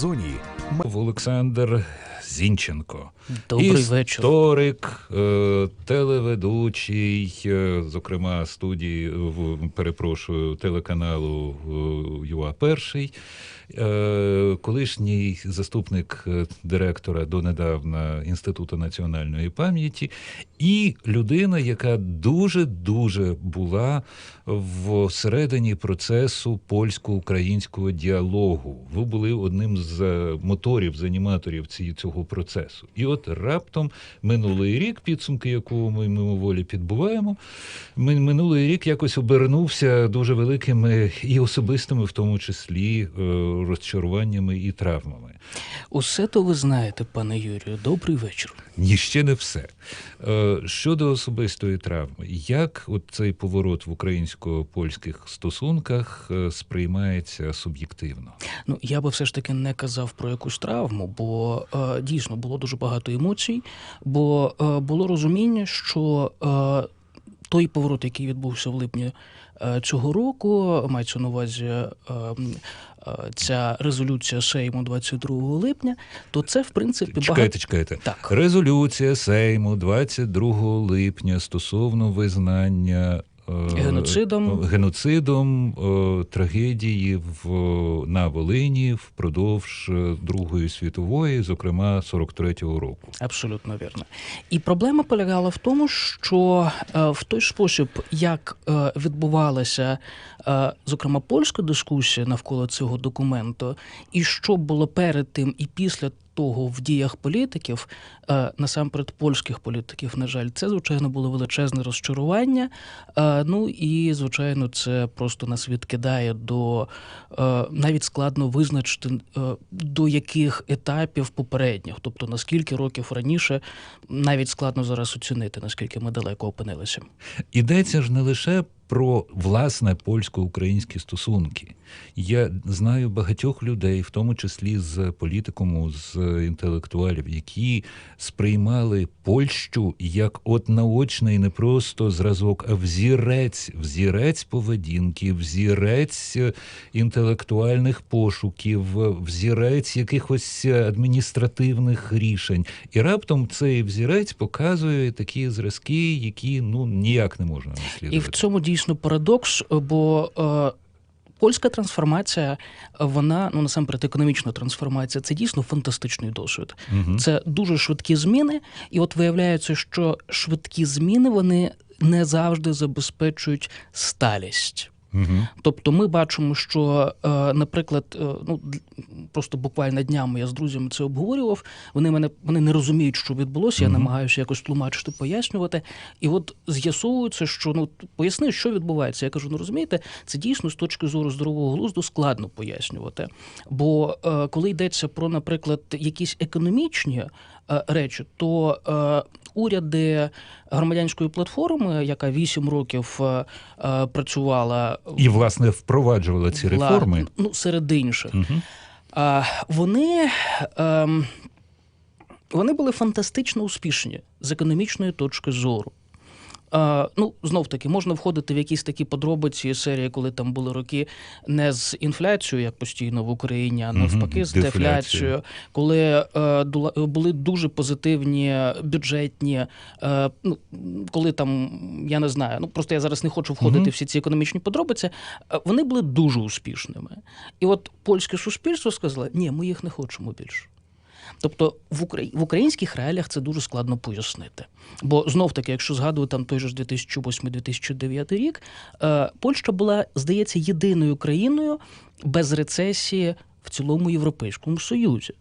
зоні. Олександр Зінченко. Добрий вечір. Історик, е, телеведучий, е, зокрема студії, перепрошую, телеканалу е, ЮА Перший, е, колишній заступник е, директора донедавна Інституту національної пам'яті, і людина, яка дуже-дуже була всередині процесу польсько-українського діалогу. Ви були одним з е, моторів, з аніматорів цього процесу. І от раптом минулий рік, підсумки якого ми мимоволі підбуваємо, ми- минулий рік якось обернувся дуже великими і особистими, в тому числі, е, розчаруваннями і травмами. Усе то ви знаєте, пане Юрію. Добрий вечір. Ні, ще не все. Е, Щодо особистої травми, як от цей поворот в українсько-польських стосунках е, сприймається суб'єктивно? Ну я би все ж таки не казав про якусь травму, бо е, дійсно було дуже багато емоцій, бо е, було розуміння, що е, той поворот, який відбувся в липні е, цього року, мається на увазі. Ця резолюція Сейму 22 липня, то це в принципі багато Чекайте, чекайте. так. Резолюція Сейму 22 липня стосовно визнання Геноцидом. е, геноцидом е, трагедії в, на Волині впродовж е, Другої світової, зокрема 43-го року. Абсолютно вірно. І проблема полягала в тому, що е, в той спосіб, як е, відбувалася, е, зокрема, польська дискусія навколо цього документу, і що було перед тим і після того в діях політиків, е, насамперед польських політиків, на жаль, це звичайно було величезне розчарування. Е, Ну і звичайно, це просто нас відкидає до е, навіть складно визначити до яких етапів попередніх, тобто наскільки років раніше, навіть складно зараз оцінити, наскільки ми далеко опинилися. Йдеться ж не лише про власне польсько-українські стосунки. Я знаю багатьох людей, в тому числі з політикуму, з інтелектуалів, які сприймали Польщу як от наочний не просто зразок, а взірець, взірець поведінки, взірець інтелектуальних пошуків, взірець якихось адміністративних рішень. І раптом цей взірець показує такі зразки, які ну ніяк не можна І в цьому дійсно парадокс, бо е, польська трансформація, вона ну насамперед економічна трансформація, це дійсно фантастичний досвід. Угу. Це дуже швидкі зміни, і от виявляється, що швидкі зміни вони не завжди забезпечують сталість. Мгм. Тобто ми бачимо, що, е, наприклад, е, ну просто буквально днями я з друзями це обговорював. Вони мене вони не розуміють, що відбулося. Я намагаюся якось тлумачити, пояснювати. І от з'ясовується, що ну поясни, що відбувається. Я кажу, ну розумієте, це дійсно з точки зору здорового глузду складно пояснювати. Бо е, коли йдеться про, наприклад, якісь економічні речі, то уряди громадянської платформи, яка вісім років е, е, працювала І, власне, впроваджувала ці вла- реформи. ну, серед інших, угу. е, вони, Е, вони були фантастично успішні з економічної точки зору. А, ну, знов таки, можна входити в якісь такі подробиці серії, коли там були роки не з інфляцією, як постійно в Україні, а навпаки, з дефляцією. коли е, дула- були дуже позитивні бюджетні, е, ну, коли там, я не знаю, ну просто я зараз не хочу входити Мгм. в всі ці економічні подробиці, е, вони були дуже успішними. І от польське суспільство сказало, ні, ми їх не хочемо більше. Тобто в, Украї... в українських реаліях це дуже складно пояснити. Бо знов таки, якщо згадувати там той же ж 2008-2009 рік, е, Польща була, здається, єдиною країною без рецесії в цілому Європейському Союзі.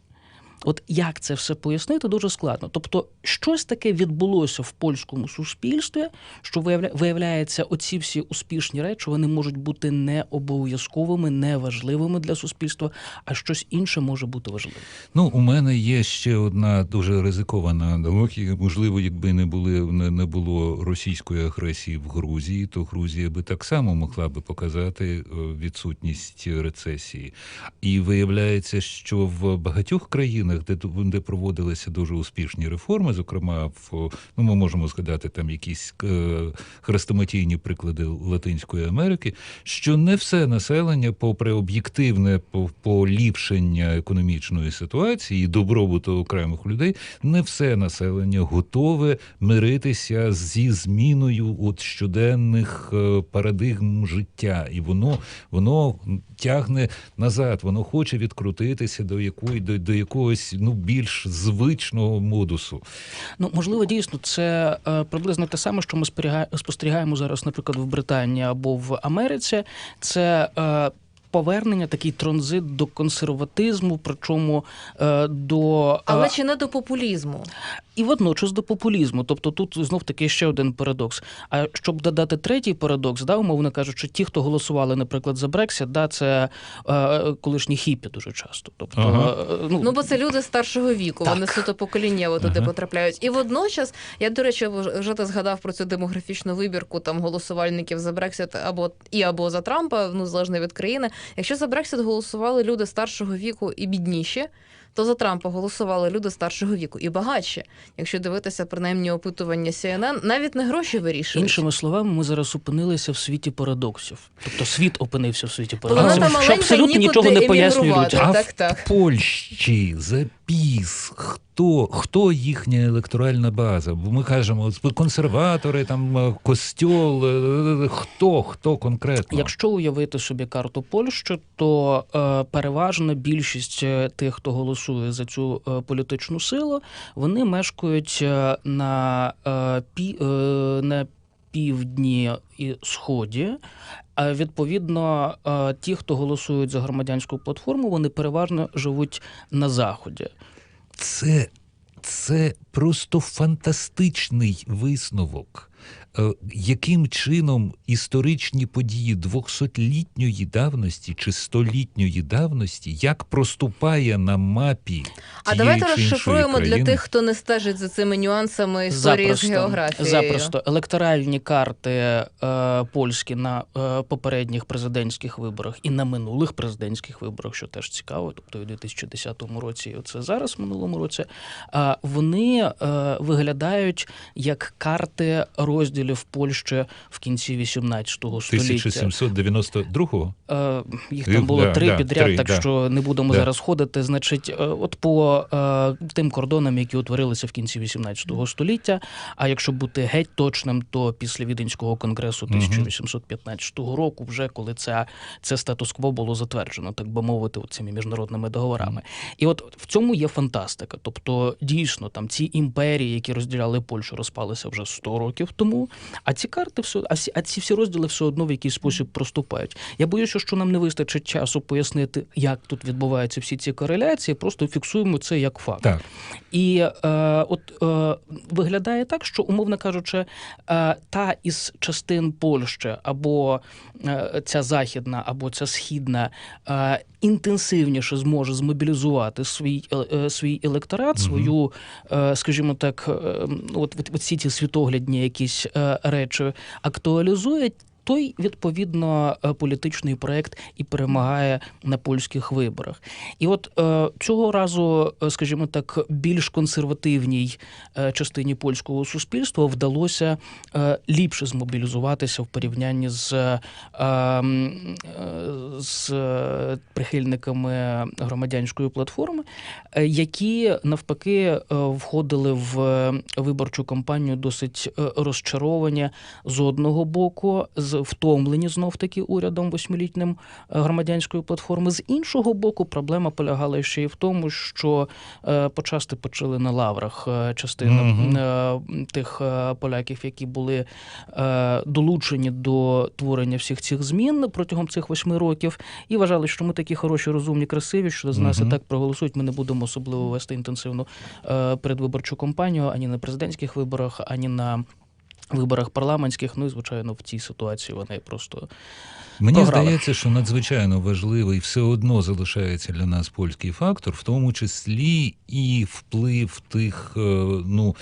От як це все пояснити, дуже складно. Тобто, щось таке відбулося в польському суспільстві, що виявля... виявляється, оці всі успішні речі вони можуть бути не обов'язковими, не важливими для суспільства, а щось інше може бути важливим. Ну, у мене є ще одна дуже ризикована аналогія. Можливо, якби не були не, не було російської агресії в Грузії, то Грузія би так само могла би показати е, відсутність рецесії. І виявляється, що в багатьох країнах країнах, де, де проводилися дуже успішні реформи, зокрема, в ну ми можемо згадати там якісь е, хрестоматійні приклади Латинської Америки, що не все населення, попри об'єктивне поліпшення економічної ситуації і добробуту окремих людей, не все населення готове миритися зі зміною от щоденних е, парадигм життя, і воно воно тягне назад, воно хоче відкрутитися до якої до, до якогось ну більш звичного модусу. Ну, можливо, дійсно, це е, приблизно те саме, що ми спостерігаємо зараз, наприклад, в Британії або в Америці. Це е, повернення, такий транзит до консерватизму, причому е, до е, Але чи не до популізму? І водночас до популізму. Тобто тут знов таки ще один парадокс. А щоб додати третій парадокс, да, умовно кажучи, ті, хто голосували, наприклад, за Брексит, да, це е, колишні хіпі дуже часто. Тобто, Ага. е, ну, Ну, бо це люди старшого віку, Так. вони суто поколіннєво туди Ага. потрапляють. І водночас, я, до речі, вже ти згадав про цю демографічну вибірку там голосувальників за Брексит або і або за Трампа, ну залежно від країни. Якщо за Брексит голосували люди старшого віку і бідніші, то за Трампа голосували люди старшого віку і багатші. Якщо дивитися принаймні опитування CNN, навіть не гроші вирішують. Іншими словами, ми зараз опинилися в світі парадоксів. Тобто світ опинився в світі Планета парадоксів, що абсолютно нічого не пояснює людям. А так, в так. Польщі запіс. Хто, хто їхня електоральна база? Бо ми кажемо, консерватори, там е, костьол. е, Хто, хто конкретно? Якщо уявити собі карту Польщі, то е, переважна більшість е, тих, хто голосує за цю е, політичну силу, вони мешкають е, на, е, пі, е, на півдні і сході. А відповідно, е, ті, хто голосують за громадянську платформу, вони переважно живуть на заході. Це, це просто фантастичний висновок. Е, Яким чином історичні події 200-літньої давності чи 100-літньої давності як проступає на мапі? А тієї давайте чи розшифруємо для тих, хто не стежить за цими нюансами історії з географією. Запросто електоральні карти е, польські на е, попередніх президентських виборах і на минулих президентських виборах, що теж цікаво, тобто і у 2010 році, і оце зараз в минулому році. е, вони е, виглядають як карти розділів Польщі в кінці 18 століття. 1792-го? Е, Їх там було да, три да, підряд, три, так да. що не будемо Да. зараз ходити. Значить, е, от по е, тим кордонам, які утворилися в кінці 18 століття. А якщо бути геть точним, то після Віденського конгресу Мгм. 1815 року, вже коли це, це статус-кво було затверджено, так би мовити, цими міжнародними договорами. І от в цьому є фантастика. Тобто, дійсно, там ці імперії, які розділяли Польщу, розпалися вже 100 років тому. А ці карти все, а, ці всі розділи все одно в якийсь спосіб проступають. Я боюся, що нам не вистачить часу пояснити, як тут відбуваються всі ці кореляції. Просто фіксуємо це як факт. Так. І е, от е, виглядає так, що, умовно кажучи, е, та із частин Польщі або е, ця західна, або ця східна е, інтенсивніше зможе змобілізувати свій, е, е, свій електорат, свою, е, скажімо так, е, от, от, от всі ці світоглядні якісь е, речі актуалізує. Той відповідно е, політичний проект і перемагає на польських виборах. І от е, цього разу, е, скажімо так, більш консервативній частині польського суспільства вдалося ліпше змобілізуватися в порівнянні з, з прихильниками громадянської платформи, які навпаки входили в виборчу кампанію досить розчаровані з одного боку, з втомлені знов таки урядом восьмилітнім е, громадянської платформи. З іншого боку, проблема полягала ще й в тому, що е, почасти почали на лаврах е, частина е, тих поляків, які були долучені до творення всіх цих змін протягом цих восьми років, і вважали, що ми такі хороші, розумні, красиві, що з нас і так проголосують. Ми не будемо особливо вести інтенсивну передвиборчу кампанію ані на президентських виборах, ані на. Виборах парламентських, ну і звичайно, в цій ситуації вони просто Мені Програли. здається, що надзвичайно важливий все одно залишається для нас польський фактор, в тому числі і вплив тих, е, ну,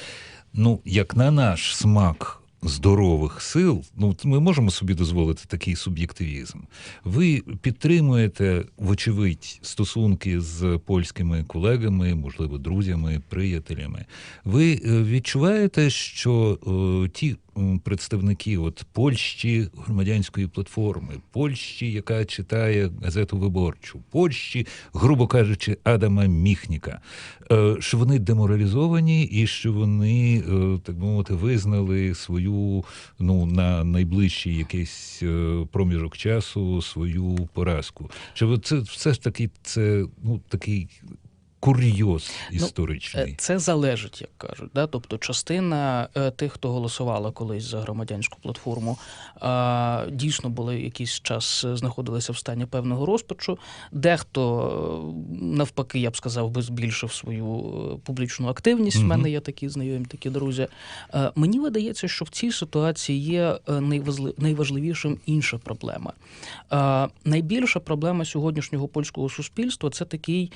ну як на наш смак. Здорових сил, ну ми можемо собі дозволити такий суб'єктивізм. Ви підтримуєте, вочевидь, стосунки з польськими колегами, можливо, друзями, приятелями. Ви е, відчуваєте, що е, ті представники от Польщі громадянської платформи, Польщі, яка читає газету виборчу, Польщі, грубо кажучи, Адама Міхніка, е, що вони деморалізовані і що вони, е, так би мовити, визнали свою ну на найближчий якийсь е, проміжок часу свою поразку. Чи це все ж таки це ну такий курйоз історичний? Е, Це залежить, як кажуть. Да? Тобто, частина е, тих, хто голосувала колись за громадянську платформу, е, дійсно були якийсь час знаходилися в стані певного розпачу. Дехто, навпаки, я б сказав, би збільшив свою публічну активність. У Мгм. мене є такі знайомі, такі друзі. Мені видається, що в цій ситуації є найважливішим інша проблема. Найбільша проблема сьогоднішнього польського суспільства це такий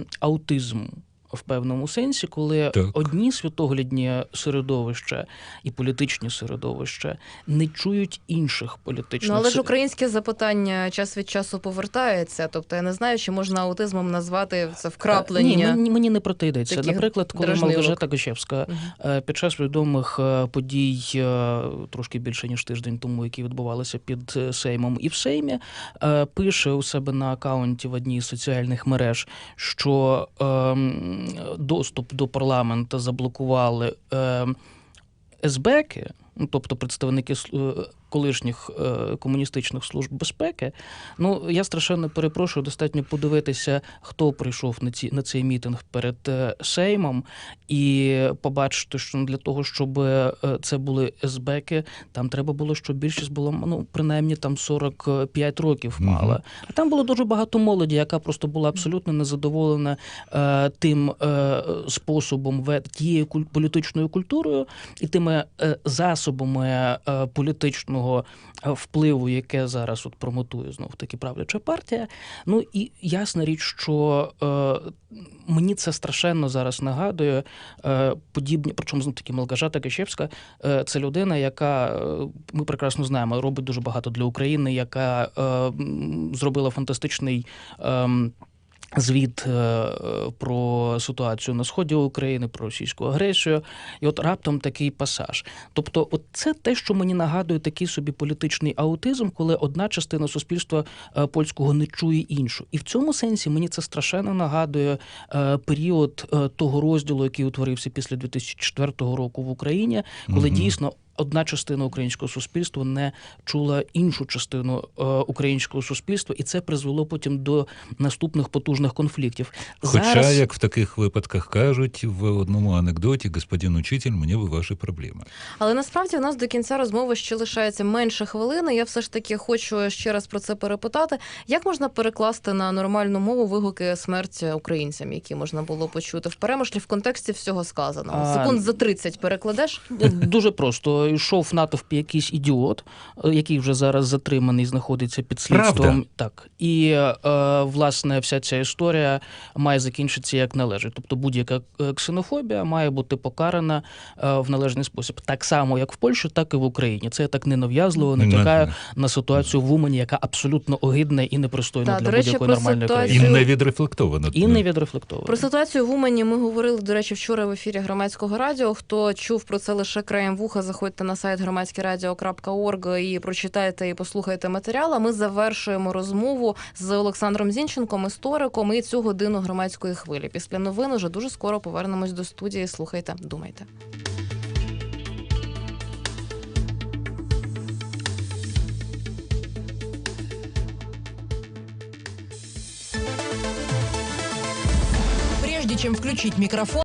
е, аутизм. В певному сенсі, коли Так. одні світоглядні середовища і політичні середовища не чують інших політичних Ну, але ж українське запитання час від часу повертається. Тобто я не знаю, чи можна аутизмом назвати це Ні, вкраплення. мені, мені не про те йдеться. Наприклад, коли. Малгожата Гощевська Мгм. Е, Під час відомих е, подій е, трошки більше ніж тиждень тому, які відбувалися під е, Сеймом і в Сеймі, е, пише у себе на акаунті в одній з соціальних мереж, що ем, доступ до парламенту заблокували ем, СБЕКи, ну, тобто представники е, колишніх е, комуністичних служб безпеки. Ну я страшенно перепрошую, достатньо подивитися, хто прийшов на ці на цей мітинг перед е, Сеймом, і побачити, що для того, щоб е, це були СБЕКи, там треба було, щоб більшість було ну принаймні там 45 років мала. А там було дуже багато молоді, яка просто була абсолютно незадоволена е, тим е, способом ве- тією політичною культурою і тими е, засобами е, політичного е, впливу, яке зараз от промотує знов таки правляча партія. Ну і ясна річ, що е, мені це страшенно зараз нагадує е, подібні, причому знов таки Малгажата Кишевська е, це людина, яка е, ми прекрасно знаємо, робить дуже багато для України, яка е, зробила фантастичний. ем, Звіт е, про ситуацію на сході України, про російську агресію, і от раптом такий пасаж. Тобто, от це те, що мені нагадує такий собі політичний аутизм, коли одна частина суспільства е, польського не чує іншу. І в цьому сенсі мені це страшенно нагадує е, період того розділу, який утворився після 2004 року в Україні, коли Мгм. дійсно. Одна частина українського суспільства не чула іншу частину е, українського суспільства, і це призвело потім до наступних потужних конфліктів. Хоча, як в таких випадках кажуть, в одному анекдоті господин учитель, мені ви ваші проблеми. Але насправді у нас до кінця розмови ще лишається менше хвилини. Я все ж таки хочу ще раз про це перепитати. Як можна перекласти на нормальну мову вигуки смерті українцям, які можна було почути в перемишлі в контексті всього сказаного? Секунд за 30 перекладеш? Дуже просто йшов в натовпі якийсь ідіот, е, який вже зараз затриманий, знаходиться під слідством. Правда? Так і е, власне вся ця історія має закінчитися як належить. Тобто будь-яка е, ксенофобія має бути покарана е, в належний спосіб, так само як в Польщі, так і в Україні. Це я так ненав'язливо натякаю на ситуацію в Умані, яка абсолютно огидна і непристойна для будь-якої нормальної ситуацію- І не відрефлектовано. І не відрефлектована. Про ситуацію в Умані ми говорили, до речі, вчора в ефірі громадського радіо. Хто чув про це лише краєм вуха, заходьте на сайт громадськерадіо.орг і прочитайте і послухайте матеріал. А Ми завершуємо розмову з Олександром Зінченком, істориком, і цю годину громадської хвилі. Після новин уже дуже скоро повернемось до студії. Слухайте, думайте. Прежде чем включить микрофон,